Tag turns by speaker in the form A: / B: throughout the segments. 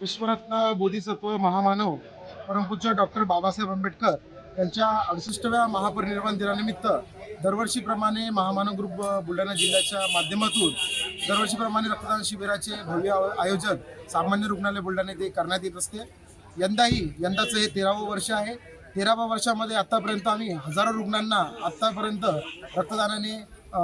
A: विश्वरत्न बोधिसत्व महामानव परमपूज्य डॉक्टर बाबासाहेब आंबेडकर यांच्या अडुसष्टव्या महापरिनिर्वाण दिनानिमित्त दरवर्षीप्रमाणे महामानव ग्रुप बुलढाणा जिल्ह्याच्या माध्यमातून दरवर्षीप्रमाणे रक्तदान शिबिराचे भव्य आयोजन सामान्य रुग्णालय बुलढाणा येथे करण्यात येत असते. यंदाही यंदाचं हे तेरावं वर्ष आहे. तेराव्या वर्षामध्ये आत्तापर्यंत आम्ही हजारो रुग्णांना आत्तापर्यंत रक्तदानाने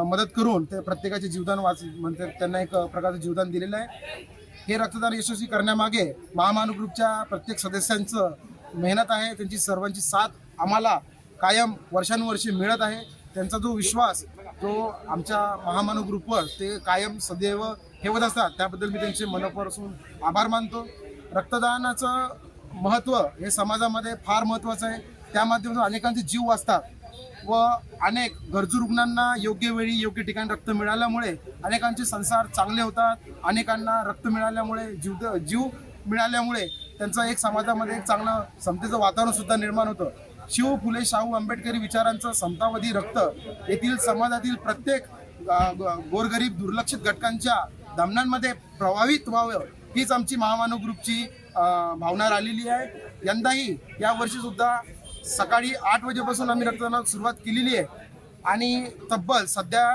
A: मदत करून ते प्रत्येकाचे जीवदान वाच म्हणजे त्यांना एक प्रकारचं जीवदान दिलेलं आहे. हे रक्तदान यशस्वी करण्यामागे महामानु ग्रुपच्या प्रत्येक सदस्यांचं मेहनत आहे. त्यांची सर्वांची साथ आम्हाला कायम वर्षानुवर्षे मिळत आहे. त्यांचा जो विश्वास जो आमच्या महामानव ग्रुपवर ते कायम सदैव ठेवत असतात त्याबद्दल मी त्यांचे मनपासून आभार मानतो. रक्तदानाचं महत्त्व हे समाजामध्ये फार महत्त्वाचं आहे. त्या माध्यमातून अनेकांचे जीव वाचतात. व अनेक गरजू रुग्णांना योग्य वेळी योग्य ठिकाणी रक्त मिळाल्यामुळे अनेकांचे संसार चांगले होतात. अनेकांना रक्त मिळाल्यामुळे जीव जीव मिळाल्यामुळे त्यांचं एक समाजामध्ये एक चांगलं समतेचं वातावरण सुद्धा निर्माण होतं. शिव फुले शाहू आंबेडकरी विचारांचं समतावधी रक्त येथील समाजातील प्रत्येक ग- गोरगरीब दुर्लक्षित घटकांच्या धमनांमध्ये प्रभावित व्हावं हीच आमची महामानव ग्रुपची भावना राहिलेली आहे. यंदाही या वर्षी सुद्धा सकाळी आठ वाजेपासून आम्ही रक्तदानाला सुरुवात केलेली आहे. आणि तब्बल सध्या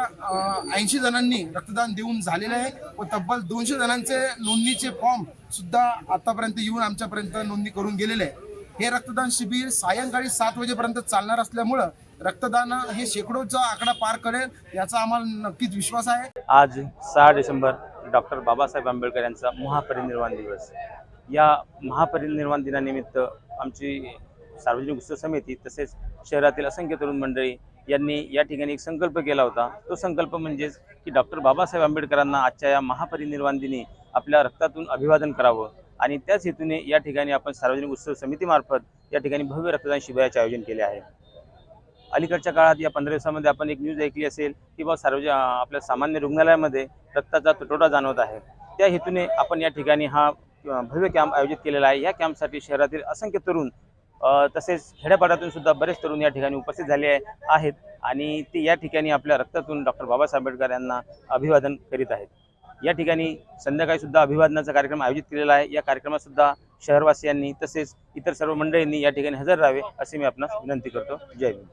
A: ऐंशी जणांनी रक्तदान देऊन झालेलं आहे व तब्बल दोनशे जणांचे नोंदणीचे फॉर्म सुद्धा आतापर्यंत येऊन आमच्यापर्यंत नोंदणी करून गेलेले आहे. हे रक्तदान शिबिर सायंकाळी सात वाजेपर्यंत चालणार असल्यामुळं रक्तदान हे शेकडोचा आकडा पार करेल याचा आम्हाला नक्कीच विश्वास आहे.
B: आज सहा डिसेंबर डॉक्टर बाबासाहेब आंबेडकर यांचा महापरिनिर्वाण दिवस. या महापरिनिर्वाण दिनानिमित्त आमची सार्वजनिक उत्सव समिती तसेच शहरातील असंख्य तरुण मंडळी यांनी या ठिकाणी एक संकल्प केला होता. तो संकल्प म्हणजेच की डॉक्टर बाबासाहेब आंबेडकरांना आजच्या या महापरिनिर्वाण दिनी आपल्या रक्तातून अभिवादन करावं आणि त्याच हेतूने या ठिकाणी आपण सार्वजनिक उत्सव समितीमार्फत या ठिकाणी भव्य रक्तदान शिबिराचे आयोजन केले आहे. अलीकडच्या काळात या पंधरा दिवसामध्ये आपण एक न्यूज ऐकली असेल की बा सार्वजनिक आपल्या सामान्य रुग्णालयामध्ये रक्ताचा तुटवडा जाणवत आहे. त्या हेतूने आपण या ठिकाणी हा भव्य कॅम्प आयोजित केलेला आहे. या कॅम्पसाठी शहरातील असंख्य तरुण तसेच खेड्यापाड्यातून सुद्धा बरेच तरुण या ठिकाणी उपस्थित झाले आहेत आणि ते या ठिकाणी आपल्या रक्तातून डॉक्टर बाबासाहेब आंबेडकर यांना अभिवादन करीत आहेत. या ठिकाणी संध्याकाळी सुद्धा अभिवादनाचा कार्यक्रम आयोजित केलेला आहे. या कार्यक्रमात सुद्धा शहरवासियांनी तसेच इतर सर्व मंडळींनी या ठिकाणी हजर राहावे असे मी आपणास विनंती करतो. जय हिंद.